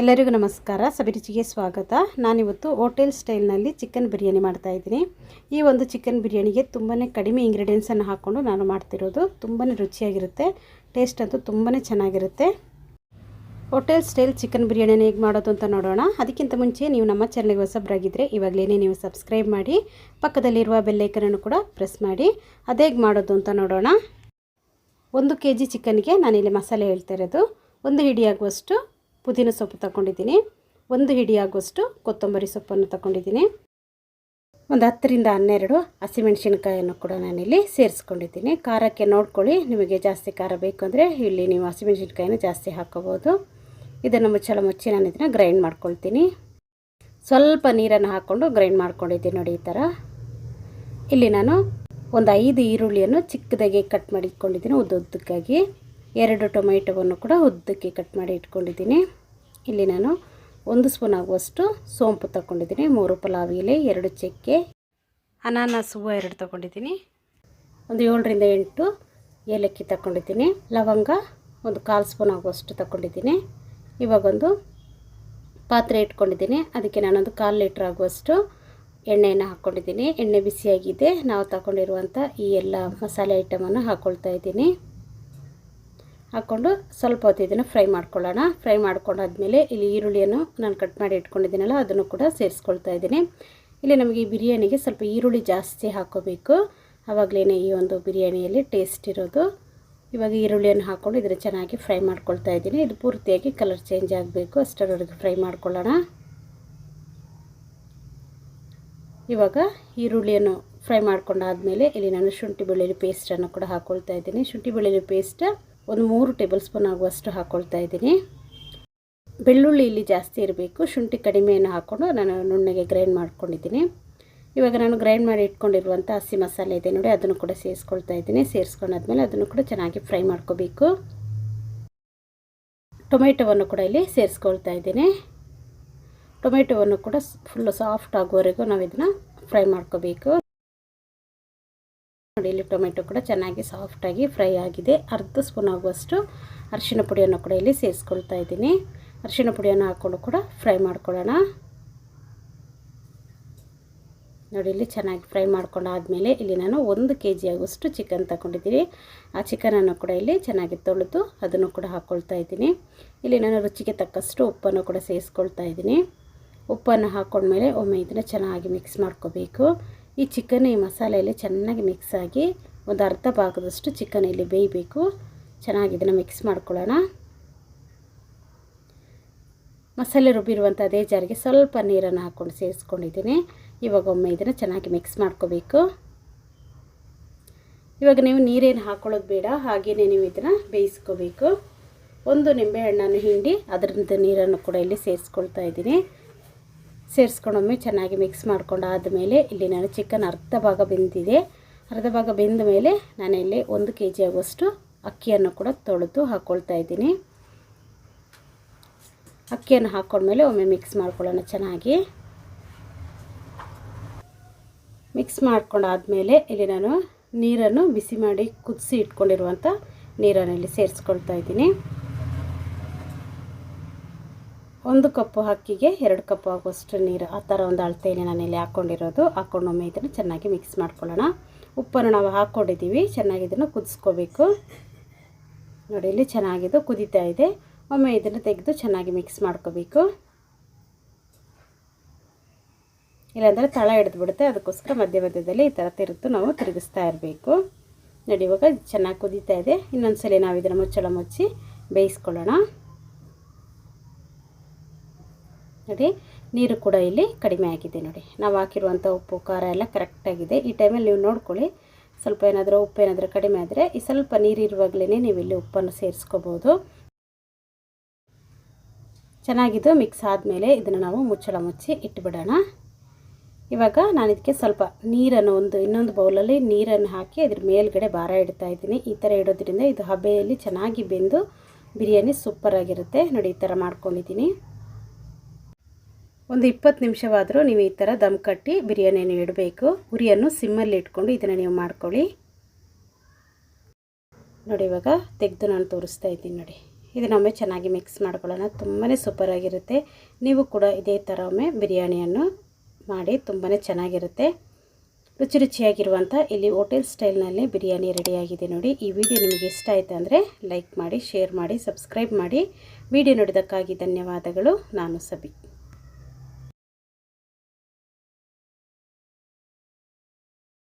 ಎಲ್ಲರಿಗೂ ನಮಸ್ಕಾರ. ಸಬಿರುಚಿಗೆ ಸ್ವಾಗತ. ನಾನಿವತ್ತು ಹೋಟೆಲ್ ಸ್ಟೈಲ್ನಲ್ಲಿ ಚಿಕನ್ ಬಿರಿಯಾನಿ ಮಾಡ್ತಾ ಇದ್ದೀನಿ. ಈ ಒಂದು ಚಿಕನ್ ಬಿರಿಯಾನಿಗೆ ತುಂಬಾ ಕಡಿಮೆ ಇಂಗ್ರೀಡಿಯೆಂಟ್ಸನ್ನು ಹಾಕ್ಕೊಂಡು ನಾನು ಮಾಡ್ತಿರೋದು ತುಂಬಾ ರುಚಿಯಾಗಿರುತ್ತೆ. ಟೇಸ್ಟ್ ಅಂತೂ ತುಂಬಾ ಚೆನ್ನಾಗಿರುತ್ತೆ. ಹೋಟೆಲ್ ಸ್ಟೈಲ್ ಚಿಕನ್ ಬಿರಿಯಾನಿನ ಹೇಗೆ ಮಾಡೋದು ಅಂತ ನೋಡೋಣ. ಅದಕ್ಕಿಂತ ಮುಂಚೆ ನೀವು ನಮ್ಮ ಚಾನಲ್ಗೆ ಹೊಸಬ್ರಾಗಿದ್ದರೆ ಇವಾಗಲೇ ನೀವು ಸಬ್ಸ್ಕ್ರೈಬ್ ಮಾಡಿ, ಪಕ್ಕದಲ್ಲಿರುವ ಬೆಲ್ಲೈಕನನ್ನು ಕೂಡ ಪ್ರೆಸ್ ಮಾಡಿ. ಅದೇಗೆ ಮಾಡೋದು ಅಂತ ನೋಡೋಣ. ಒಂದು ಕೆ ಜಿ ಚಿಕನ್ಗೆ ನಾನಿಲ್ಲಿ ಮಸಾಲೆ ಹೇಳ್ತಾ ಇರೋದು. ಒಂದು ಹಿಡಿಯಾಗುವಷ್ಟು ಪುದೀನ ಸೊಪ್ಪು ತಗೊಂಡಿದ್ದೀನಿ ಒಂದು ಹಿಡಿಯಾಗುವಷ್ಟು ಕೊತ್ತಂಬರಿ ಸೊಪ್ಪನ್ನು ತಗೊಂಡಿದ್ದೀನಿ ಒಂದು ಹತ್ತರಿಂದ ಹನ್ನೆರಡು ಹಸಿಮೆಣಸಿನ್ಕಾಯನ್ನು ಕೂಡ ನಾನಿಲ್ಲಿ ಸೇರಿಸ್ಕೊಂಡಿದ್ದೀನಿ. ಖಾರಕ್ಕೆ ನೋಡ್ಕೊಳ್ಳಿ, ನಿಮಗೆ ಜಾಸ್ತಿ ಖಾರ ಬೇಕು ಅಂದರೆ ಇಲ್ಲಿ ನೀವು ಹಸಿಮೆಣಸಿನ್ಕಾಯನ್ನು ಜಾಸ್ತಿ ಹಾಕೋಬೋದು ಇದನ್ನು ಮುಚ್ಚಳ ಮುಚ್ಚಿ ನಾನು ಇದನ್ನು ಗ್ರೈಂಡ್ ಮಾಡ್ಕೊಳ್ತೀನಿ. ಸ್ವಲ್ಪ ನೀರನ್ನು ಹಾಕ್ಕೊಂಡು ಗ್ರೈಂಡ್ ಮಾಡ್ಕೊಂಡಿದ್ದೀನಿ ನೋಡಿ ಈ ಥರ. ಇಲ್ಲಿ ನಾನು ಒಂದು ಐದು ಈರುಳ್ಳಿಯನ್ನು ಚಿಕ್ಕದಾಗಿ ಕಟ್ ಮಾಡಿ ಇಟ್ಕೊಂಡಿದ್ದೀನಿ ಉದ್ದ ಉದ್ದಕ್ಕಾಗಿ ಎರಡು ಟೊಮೆಟೊವನ್ನು ಕೂಡ ಉದ್ದಕ್ಕೆ ಕಟ್ ಮಾಡಿ ಇಟ್ಕೊಂಡಿದ್ದೀನಿ. ಇಲ್ಲಿ ನಾನು ಒಂದು ಸ್ಪೂನ್ ಆಗುವಷ್ಟು ಸೋಂಪು ತಗೊಂಡಿದ್ದೀನಿ ಮೂರು ಪಲಾವ್ ಎಲೆ, ಎರಡು ಚಕ್ಕೆ, ಅನಾನಸ್ ಹೂವು ಎರಡು ತಗೊಂಡಿದ್ದೀನಿ ಒಂದು ಏಳರಿಂದ ಎಂಟು ಏಲಕ್ಕಿ ತಗೊಂಡಿದ್ದೀನಿ ಲವಂಗ ಒಂದು ಕಾಲು ಸ್ಪೂನ್ ಆಗುವಷ್ಟು ತಗೊಂಡಿದ್ದೀನಿ ಇವಾಗೊಂದು ಪಾತ್ರೆ ಇಟ್ಕೊಂಡಿದ್ದೀನಿ. ಅದಕ್ಕೆ ನಾನೊಂದು ಕಾಲು ಲೀಟ್ರ್ ಆಗುವಷ್ಟು ಎಣ್ಣೆಯನ್ನು ಹಾಕ್ಕೊಂಡಿದ್ದೀನಿ. ಎಣ್ಣೆ ಬಿಸಿಯಾಗಿದೆ. ನಾವು ತಗೊಂಡಿರುವಂಥ ಈ ಎಲ್ಲ ಮಸಾಲೆ ಐಟಮನ್ನು ಹಾಕ್ಕೊಳ್ತಾ ಇದ್ದೀನಿ. ಹಾಕ್ಕೊಂಡು ಸ್ವಲ್ಪ ಹೊತ್ತು ಇದನ್ನು ಫ್ರೈ ಮಾಡ್ಕೊಳ್ಳೋಣ. ಫ್ರೈ ಮಾಡ್ಕೊಂಡಾದ್ಮೇಲೆ ಇಲ್ಲಿ ಈರುಳ್ಳಿಯನ್ನು ನಾನು ಕಟ್ ಮಾಡಿ ಇಟ್ಕೊಂಡಿದ್ದೀನಲ್ಲ, ಅದನ್ನು ಕೂಡ ಸೇರಿಸ್ಕೊಳ್ತಾ ಇದ್ದೀನಿ. ಇಲ್ಲಿ ನಮಗೆ ಬಿರಿಯಾನಿಗೆ ಸ್ವಲ್ಪ ಈರುಳ್ಳಿ ಜಾಸ್ತಿ ಹಾಕೋಬೇಕು. ಆವಾಗಲೇ ಈ ಒಂದು ಬಿರಿಯಾನಿಯಲ್ಲಿ ಟೇಸ್ಟ್ ಇರೋದು. ಇವಾಗ ಈರುಳ್ಳಿಯನ್ನು ಹಾಕ್ಕೊಂಡು ಇದನ್ನು ಚೆನ್ನಾಗಿ ಫ್ರೈ ಮಾಡ್ಕೊಳ್ತಾ ಇದ್ದೀನಿ. ಇದು ಪೂರ್ತಿಯಾಗಿ ಕಲರ್ ಚೇಂಜ್ ಆಗಬೇಕು. ಅಷ್ಟರವರೆಗೆ ಫ್ರೈ ಮಾಡ್ಕೊಳ್ಳೋಣ. ಇವಾಗ ಈರುಳ್ಳಿಯನ್ನು ಫ್ರೈ ಮಾಡ್ಕೊಂಡಾದಮೇಲೆ ಇಲ್ಲಿ ನಾನು ಶುಂಠಿ ಬೆಳ್ಳುಳ್ಳಿ ಪೇಸ್ಟನ್ನು ಕೂಡ ಹಾಕ್ಕೊಳ್ತಾ ಇದ್ದೀನಿ. ಶುಂಠಿ ಬೆಳ್ಳುಳ್ಳಿ ಪೇಸ್ಟ್ ಒಂದು ಮೂರು ಟೇಬಲ್ ಸ್ಪೂನ್ ಆಗುವಷ್ಟು ಹಾಕ್ಕೊಳ್ತಾ ಇದ್ದೀನಿ. ಬೆಳ್ಳುಳ್ಳಿ ಇಲ್ಲಿ ಜಾಸ್ತಿ ಇರಬೇಕು. ಶುಂಠಿ ಕಡಿಮೆಯನ್ನು ಹಾಕ್ಕೊಂಡು ನಾನು ನುಣ್ಣಗೆ ಗ್ರೈಂಡ್ ಮಾಡ್ಕೊಂಡಿದ್ದೀನಿ. ಇವಾಗ ನಾನು ಗ್ರೈಂಡ್ ಮಾಡಿ ಇಟ್ಕೊಂಡಿರುವಂಥ ಹಸಿ ಮಸಾಲೆ ಇದೆ ನೋಡಿ, ಅದನ್ನು ಕೂಡ ಸೇರಿಸ್ಕೊಳ್ತಾ ಇದ್ದೀನಿ. ಸೇರಿಸ್ಕೊಂಡಾದ್ಮೇಲೆ ಅದನ್ನು ಕೂಡ ಚೆನ್ನಾಗಿ ಫ್ರೈ ಮಾಡ್ಕೋಬೇಕು. ಟೊಮೆಟೊವನ್ನು ಕೂಡ ಇಲ್ಲಿ ಸೇರಿಸ್ಕೊಳ್ತಾ ಇದ್ದೀನಿ. ಟೊಮೆಟೊವನ್ನು ಕೂಡ ಫುಲ್ಲು ಸಾಫ್ಟ್ ಆಗುವವರೆಗೂ ನಾವು ಇದನ್ನು ಫ್ರೈ ಮಾಡ್ಕೋಬೇಕು. ಟೊಮೆಟೊ ಕೂಡ ಚೆನ್ನಾಗಿ ಸಾಫ್ಟಾಗಿ ಫ್ರೈ ಆಗಿದೆ. ಅರ್ಧ ಸ್ಪೂನ್ ಆಗುವಷ್ಟು ಅರಿಶಿಣ ಪುಡಿಯನ್ನು ಕೂಡ ಇಲ್ಲಿ ಸೇರಿಸ್ಕೊಳ್ತಾ ಇದ್ದೀನಿ. ಅರಿಶಿಣ ಪುಡಿಯನ್ನು ಹಾಕ್ಕೊಂಡು ಕೂಡ ಫ್ರೈ ಮಾಡ್ಕೊಳ್ಳೋಣ. ನೋಡಿ, ಇಲ್ಲಿ ಚೆನ್ನಾಗಿ ಫ್ರೈ ಮಾಡ್ಕೊಂಡಾದಮೇಲೆ ಇಲ್ಲಿ ನಾನು ಒಂದು ಕೆ ಜಿ ಆಗುವಷ್ಟು ಚಿಕನ್ ತಗೊಂಡಿದ್ದೀನಿ. ಆ ಚಿಕನನ್ನು ಕೂಡ ಇಲ್ಲಿ ಚೆನ್ನಾಗಿ ತೊಳೆದು ಅದನ್ನು ಕೂಡ ಹಾಕ್ಕೊಳ್ತಾ ಇದ್ದೀನಿ. ಇಲ್ಲಿ ನಾನು ರುಚಿಗೆ ತಕ್ಕಷ್ಟು ಉಪ್ಪನ್ನು ಕೂಡ ಸೇರಿಸ್ಕೊಳ್ತಾ ಇದ್ದೀನಿ. ಉಪ್ಪನ್ನು ಹಾಕ್ಕೊಂಡ್ಮೇಲೆ ಒಮ್ಮೆ ಇದನ್ನು ಚೆನ್ನಾಗಿ ಮಿಕ್ಸ್ ಮಾಡ್ಕೋಬೇಕು. ಈ ಚಿಕನ್ ಈ ಮಸಾಲೆಯಲ್ಲಿ ಚೆನ್ನಾಗಿ ಮಿಕ್ಸ್ ಆಗಿ ಒಂದು ಅರ್ಧ ಭಾಗದಷ್ಟು ಚಿಕನ್ ಇಲ್ಲಿ ಬೇಯಬೇಕು. ಚೆನ್ನಾಗಿ ಇದನ್ನು ಮಿಕ್ಸ್ ಮಾಡ್ಕೊಳ್ಳೋಣ. ಮಸಾಲೆ ರುಬ್ಬಿರುವಂಥ ಅದೇ ಜಾರಿಗೆ ಸ್ವಲ್ಪ ನೀರನ್ನು ಹಾಕ್ಕೊಂಡು ಸೇರಿಸ್ಕೊಂಡಿದ್ದೀನಿ. ಇವಾಗ ಒಮ್ಮೆ ಇದನ್ನು ಚೆನ್ನಾಗಿ ಮಿಕ್ಸ್ ಮಾಡ್ಕೋಬೇಕು. ಇವಾಗ ನೀವು ನೀರೇನು ಹಾಕ್ಕೊಳ್ಳೋದು ಬೇಡ ಹಾಗೆಯೇ ನೀವು ಇದನ್ನು ಬೇಯಿಸ್ಕೋಬೇಕು. ಒಂದು ನಿಂಬೆಹಣ್ಣನ್ನು ಹಿಂಡಿ ಅದರಿಂದ ನೀರನ್ನು ಕೂಡ ಇಲ್ಲಿ ಸೇರಿಸ್ಕೊಳ್ತಾ ಇದ್ದೀನಿ. ಸೇರಿಸ್ಕೊಂಡೊಮ್ಮೆ ಚೆನ್ನಾಗಿ ಮಿಕ್ಸ್ ಮಾಡ್ಕೊಂಡು ಆದಮೇಲೆ ಇಲ್ಲಿ ನಾನು ಚಿಕನ್ ಅರ್ಧ ಭಾಗ ಬೆಂದಿದೆ. ಅರ್ಧ ಭಾಗ ಬೆಂದ ಮೇಲೆ ನಾನು ಇಲ್ಲಿ ಒಂದು ಕೆ ಜಿ ಆಗುವಷ್ಟು ಅಕ್ಕಿಯನ್ನು ಕೂಡ ತೊಳೆದು ಹಾಕ್ಕೊಳ್ತಾ ಇದ್ದೀನಿ. ಅಕ್ಕಿಯನ್ನು ಹಾಕ್ಕೊಂಡ್ಮೇಲೆ ಒಮ್ಮೆ ಮಿಕ್ಸ್ ಮಾಡ್ಕೊಳ್ಳೋಣ ಚೆನ್ನಾಗಿ. ಮಿಕ್ಸ್ ಮಾಡ್ಕೊಂಡಾದಮೇಲೆ ಇಲ್ಲಿ ನಾನು ನೀರನ್ನು ಬಿಸಿ ಮಾಡಿ ಕುದಿಸಿ ಇಟ್ಕೊಂಡಿರುವಂಥ ನೀರನ್ನು ಇಲ್ಲಿ ಸೇರಿಸ್ಕೊಳ್ತಾ ಇದ್ದೀನಿ. ಒಂದು ಕಪ್ಪು ಅಕ್ಕಿಗೆ ಎರಡು ಕಪ್ ಆಗುವಷ್ಟು ನೀರು ಆ ಥರ ಒಂದು ಅಳತೆಯಲ್ಲಿ ನಾನಿಲ್ಲಿ ಹಾಕ್ಕೊಂಡಿರೋದು. ಹಾಕ್ಕೊಂಡೊಮ್ಮೆ ಇದನ್ನು ಚೆನ್ನಾಗಿ ಮಿಕ್ಸ್ ಮಾಡ್ಕೊಳ್ಳೋಣ. ಉಪ್ಪನ್ನು ನಾವು ಹಾಕ್ಕೊಂಡಿದ್ದೀವಿ. ಚೆನ್ನಾಗಿ ಇದನ್ನು ಕುದಿಸ್ಕೋಬೇಕು. ನೋಡಿ, ಇಲ್ಲಿ ಚೆನ್ನಾಗಿದ್ದು ಕುದೀತಾ ಇದೆ. ಒಮ್ಮೆ ಇದನ್ನು ತೆಗೆದು ಚೆನ್ನಾಗಿ ಮಿಕ್ಸ್ ಮಾಡ್ಕೋಬೇಕು. ಇಲ್ಲಾಂದರೆ ತಳ ಹಿಡಿದು ಬಿಡುತ್ತೆ ಅದಕ್ಕೋಸ್ಕರ ಮಧ್ಯ ಮಧ್ಯದಲ್ಲಿ ಈ ಥರ ತಿರುತ್ತು ನಾವು ತಿರುಗಿಸ್ತಾ ಇರಬೇಕು. ನೋಡಿ, ಇವಾಗ ಚೆನ್ನಾಗಿ ಕುದೀತಾ ಇದೆ. ಇನ್ನೊಂದು ಸಲ ನಾವು ಇದನ್ನು ಮುಚ್ಚಳ ಮುಚ್ಚಿ ಬೇಯಿಸ್ಕೊಳ್ಳೋಣ. ನೋಡಿ ನೀರು ಕೂಡ ಇಲ್ಲಿ ಕಡಿಮೆ ಆಗಿದೆ ನೋಡಿ. ನಾವು ಹಾಕಿರುವಂಥ ಉಪ್ಪು, ಖಾರ ಎಲ್ಲ ಕರೆಕ್ಟಾಗಿದೆ ಈ ಟೈಮಲ್ಲಿ ನೀವು ನೋಡ್ಕೊಳ್ಳಿ. ಸ್ವಲ್ಪ ಏನಾದರೂ ಉಪ್ಪು ಏನಾದರೂ ಕಡಿಮೆ ಆದರೆ ಈ ಸ್ವಲ್ಪ ನೀರಿರುವಾಗಲೇ ನೀವು ಇಲ್ಲಿ ಉಪ್ಪನ್ನು ಸೇರಿಸ್ಕೋಬೋದು. ಚೆನ್ನಾಗಿದ್ದು ಮಿಕ್ಸ್ ಆದಮೇಲೆ ಇದನ್ನು ನಾವು ಮುಚ್ಚಳ ಮುಚ್ಚಿ ಇಟ್ಬಿಡೋಣ. ಇವಾಗ ನಾನು ಇದಕ್ಕೆ ಸ್ವಲ್ಪ ನೀರನ್ನು ಒಂದು ಇನ್ನೊಂದು ಬೌಲಲ್ಲಿ ನೀರನ್ನು ಹಾಕಿ ಅದ್ರ ಮೇಲ್ಗಡೆ ಭಾರ ಇಡ್ತಾ ಇದ್ದೀನಿ. ಈ ಥರ ಇಡೋದ್ರಿಂದ ಇದು ಹಬೆಯಲ್ಲಿ ಚೆನ್ನಾಗಿ ಬೆಂದು ಬಿರಿಯಾನಿ ಸೂಪರಾಗಿರುತ್ತೆ ನೋಡಿ ಈ ಥರ ಮಾಡ್ಕೊಂಡಿದ್ದೀನಿ. ಒಂದು ಇಪ್ಪತ್ತು ನಿಮಿಷವಾದರೂ ನೀವು ಈ ಥರ ದಮ್ ಕಟ್ಟಿ ಬಿರಿಯಾನಿಯನ್ನು ಇಡಬೇಕು. ಉರಿಯನ್ನು ಸಿಮ್ಮಲ್ಲಿ ಇಟ್ಕೊಂಡು ಇದನ್ನು ನೀವು ಮಾಡ್ಕೊಳ್ಳಿ. ನೋಡಿ, ಇವಾಗ ತೆಗೆದು ನಾನು ತೋರಿಸ್ತಾ ಇದ್ದೀನಿ ನೋಡಿ. ಇದನ್ನೊಮ್ಮೆ ಚೆನ್ನಾಗಿ ಮಿಕ್ಸ್ ಮಾಡ್ಕೊಳ್ಳೋಣ. ತುಂಬಾ ಸೂಪರಾಗಿರುತ್ತೆ ನೀವು ಕೂಡ ಇದೇ ಥರ ಒಮ್ಮೆ ಬಿರಿಯಾನಿಯನ್ನು ಮಾಡಿ ತುಂಬಾ ಚೆನ್ನಾಗಿರುತ್ತೆ. ರುಚಿ ರುಚಿಯಾಗಿರುವಂಥ ಇಲ್ಲಿ ಹೋಟೆಲ್ ಸ್ಟೈಲ್ನಲ್ಲಿ ಬಿರಿಯಾನಿ ರೆಡಿಯಾಗಿದೆ ನೋಡಿ. ಈ ವಿಡಿಯೋ ನಿಮಗೆ ಇಷ್ಟ ಆಯಿತು ಅಂದರೆ ಲೈಕ್ ಮಾಡಿ, ಶೇರ್ ಮಾಡಿ, ಸಬ್ಸ್ಕ್ರೈಬ್ ಮಾಡಿ. ವಿಡಿಯೋ ನೋಡಿದಕ್ಕಾಗಿ ಧನ್ಯವಾದಗಳು. ನಾನು ಸಬಿ